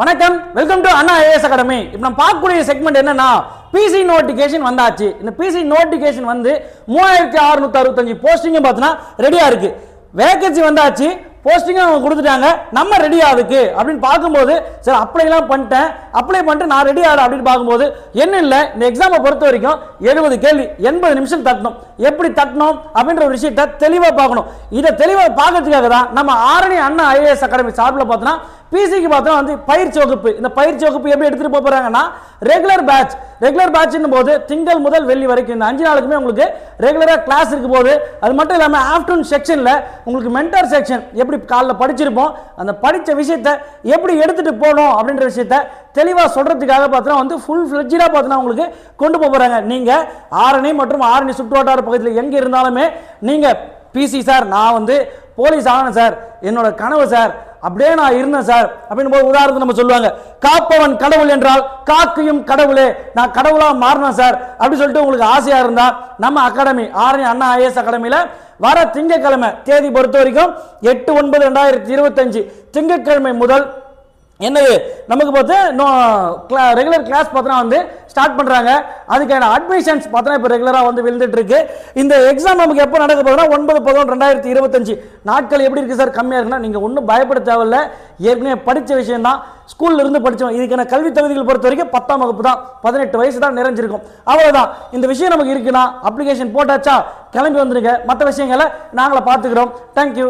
வணக்கம். Welcome to Anna IAS academy இப்போ நம்ம பார்க்கக்கூடிய செக்மெண்ட் என்னன்னா பிசி நோட்டிஃபிகேஷன் வந்தாச்சு. இந்த பிசி நோட்டிஃபிகேஷன் வந்து மூவாயிரத்தி அறுநூத்தி அறுபத்தஞ்சு போஸ்டிங்கும் பார்த்தீங்கன்னா ரெடியாக இருக்கு. வேகன்சி வந்தாச்சு. போஸ்டிங்கும் அவங்க கொடுத்துட்டாங்க. நம்ம ரெடி ஆகுதுக்கு அப்படின்னு பார்க்கும்போது சரி அப்ளைலாம் பண்ணிட்டேன். அப்ளை பண்ணிட்டு நான் ரெடி ஆகிறேன் அப்படின்னு பார்க்கும்போது என்ன இல்லை. இந்த எக்ஸாமை பொறுத்த வரைக்கும் எழுபது கேள்வி எண்பது நிமிஷம் தட்டணும். எப்படி தட்டணும்? அப்படின்ற ஒரு விஷயத்தை தெளிவாக பார்க்கணும். இதை தெளிவாக பார்க்கறதுக்காக தான் நம்ம ஆரணி அண்ணா ஐஏஎஸ் அகாடமி சார்பில் பார்த்தோன்னா பிசிக்கு பார்த்தோம் வந்து பயிற்சி வகுப்பு இந்த பயிற்சி வகுப்பு எப்படி எடுத்துட்டு போகிறாங்கன்னா போறாங்கன்னா ரெகுலர் பேட்ச் ரெகுலர் பேட்ச்னும் போது திங்கள் முதல் வெள்ளி வரைக்கும். இந்த அஞ்சு நாளுக்குமே உங்களுக்கு ரெகுலராக கிளாஸ் இருக்கும் போது அது மட்டும் இல்லாமல் ஆஃப்டர்நூன் செக்ஷனில் உங்களுக்கு மென்டர் செக்ஷன் எப்படி காலைல படிச்சிருப்போம் அந்த படித்த விஷயத்தை எப்படி எடுத்துட்டு போகணும் அப்படின்ற விஷயத்த தெளிவாக சொல்கிறதுக்காக பார்த்தோன்னா வந்து ஃபுல் ஃப்ளெஜ்டாக பார்த்தோன்னா உங்களுக்கு கொண்டு போகிறாங்க நீங்கள் ஆரணி மற்றும் ஆரணி சுற்றுவட்டார பகுதியில் எங்கே இருந்தாலுமே நீங்கள் பிசி சார் நான் வந்து போலீஸ் ஆகணும் சார் என்னோட கனவு சார் அப்படியே நான் இருந்தேன் சார். அப்படின்னு போது உதாரணத்துக்கு நம்ம சொல்லுவாங்க காப்பவன் கடவுள் என்றால் காக்கையும் கடவுளே. நான் கடவுளாக மாறினேன் சார். அப்படி சொல்லிட்டு உங்களுக்கு ஆசையாக இருந்தால் நம்ம அகாடமி ஆரணி அண்ணா ஐஏஎஸ் அகாடமியில் வர திங்கட்கிழமை தேதி பொறுத்த வரைக்கும் எட்டு ஒன்பது ரெண்டாயிரத்தி இருபத்தஞ்சு திங்கட்கிழமை முதல் என்னது? நமக்கு பார்த்து ரெகுலர் கிளாஸ் பார்த்தோன்னா வந்து ஸ்டார்ட் பண்ணுறாங்க அதுக்கான அட்மிஷன்ஸ் பார்த்தோன்னா இப்போ ரெகுலராக வந்து விழுந்துட்டு இருக்கு இந்த எக்ஸாம் நமக்கு எப்போ நடக்க போகுதுன்னா ஒன்பது பதினொன்று ரெண்டாயிரத்தி இருபத்தஞ்சு. நாட்கள் எப்படி இருக்குது சார் கம்மியாக இருக்குன்னா நீங்கள் ஒன்றும் பயப்பட தேவையில்ல. ஏற்கனவே படித்த விஷயம் தான் ஸ்கூல்ல இருந்து படித்தோம் இதுக்கான கல்வி தகுதிகள் பொறுத்த வரைக்கும் பத்தாம் வகுப்பு தான். பதினெட்டு வயசு தான் நிறைஞ்சிருக்கும். அவ்வளோதான் இந்த விஷயம் நமக்கு இருக்குன்னா அப்ளிகேஷன் போட்டாச்சா? கிளம்பி வந்துருங்க. மற்ற விஷயங்களை நாங்களே பார்த்துக்கிறோம். தேங்க்யூ